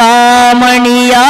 பாமணியா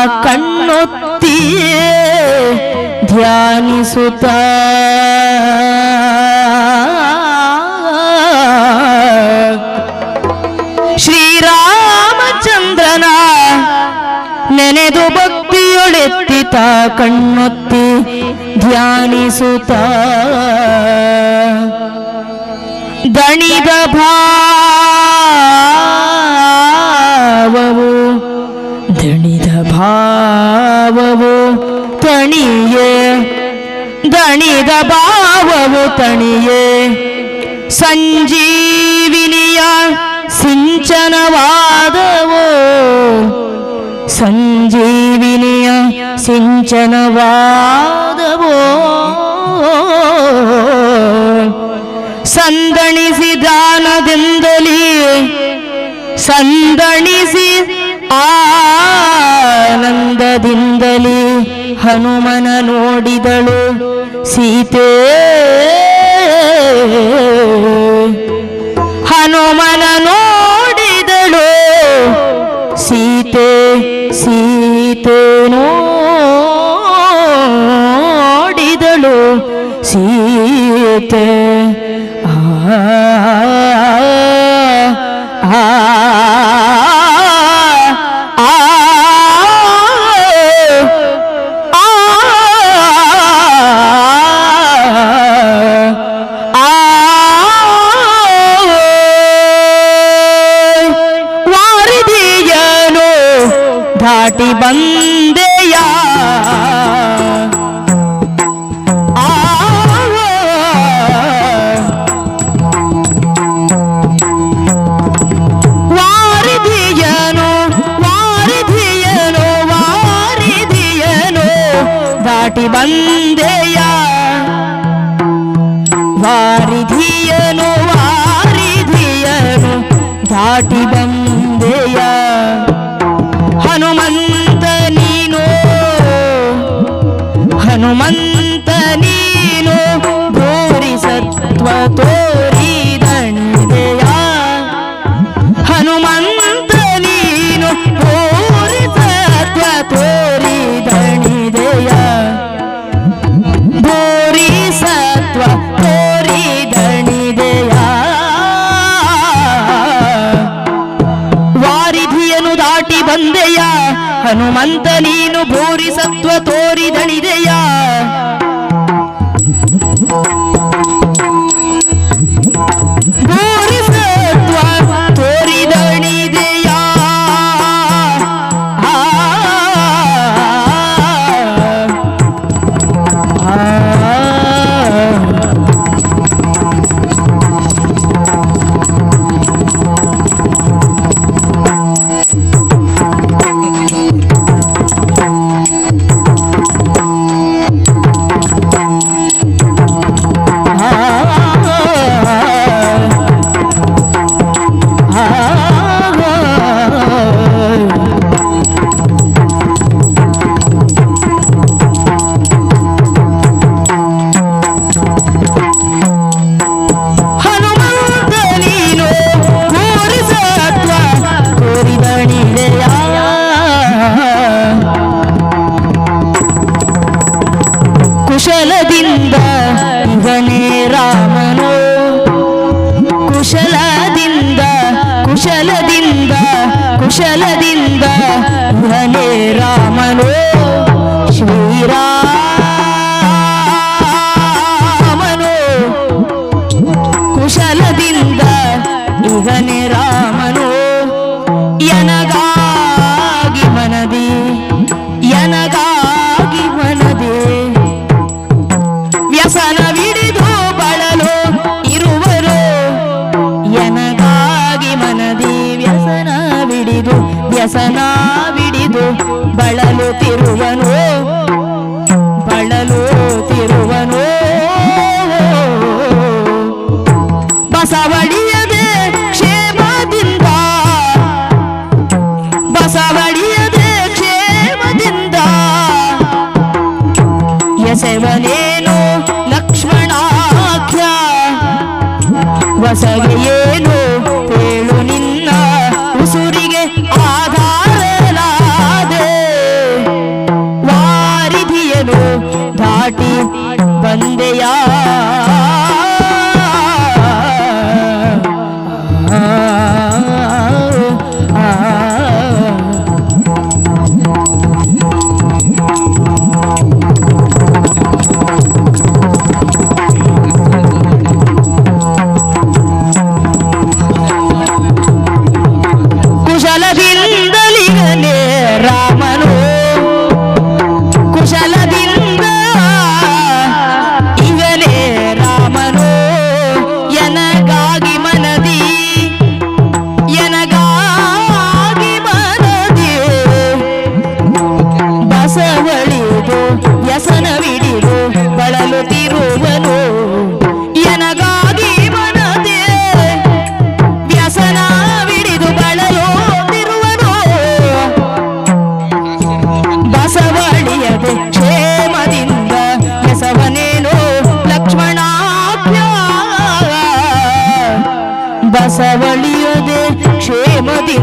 ತಾ ಕಣ್ಣೊತ್ತಿ ಧ್ಯಾನಿಸುತ್ತ. ಶ್ರೀರಾಮಚಂದ್ರನ ನೆನೆದು ಭಕ್ತಿಯೊಳೆತ್ತಿತ ಕಣ್ಣೊತ್ತಿ ಧ್ಯಾನಿಸುತ್ತ. ದಣಿದ ಭಾವವು ಭಾವವು ತಣಿಯೇ ದಣಿದ ಭಾವವು ತಣಿಯೇ ಸಂಜೀವಿನಿಯ ಸಿಂಚನವಾದವು ಸಂಜೀವಿನಿಯ ಸಿಂಚನವಾದವೋ ಸಂದಣಿಸಿ ದಾನದಿಂದಲೇ ಸಂದಣಿಸಿ ಆನಂದದಿಂದಲೇ ಹನುಮನ ನೋಡಿದಳು. ಸೀತೆ ಬಂದೆಯ ವಾರಿದಿಯನು ವಾರಿದಿಯನು ವಾರಿದಿಯನು ದಾಟಿ ಬಂದೆಯ ವಾರಿಧಿಯನು ವಾರಿಧಿಯನು ದಾಟಿ ಬಂದೆಯ ಹನುಮಂತ ನೀನು ಭೂರಿ ಸತ್ವ ತೋರಿದಣಿದೆಯ. ಭೂರಿ ಸತ್ವ ತೋರಿ ದಣಿದೆಯ ವಾರಿಧಿಯನ್ನು ದಾಟಿ ಬಂದೆಯ, ಹನುಮಂತ ನೀನು ಭೂರಿ ಸತ್ವ ತೋರಿದಣಿದೆಯ. ಭೂರಿ ಕುಶಲದಿಂದ ಇವನೇ ರಾಮನು. ಕುಶಲದಿಂದ ಕುಶಲದಿಂದ ಕುಶಲದಿಂದ ಇವನೇ ರಾಮನು. ವ್ಯಸನವಿಡಿದು ಬಳಲು ಇರುವರು ಎನಗಾಗಿ ಮನದಿ ವ್ಯಸನವಿಡಿದು ವ್ಯಸನವಿಡಿದು ಬಳಲುತ್ತಿರುವನು ಹೊಸಗೆ ಏನು ಹೇಳು ನಿನ್ನ ಉಸುರಿಗೆ ಆಧಾರಲಾದೆ ವಾರಿಧಿಯನು ದಾಟಿ ಬಂದೆಯ? സവളിയതേ ക്ഷേമതിൽ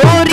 Glory.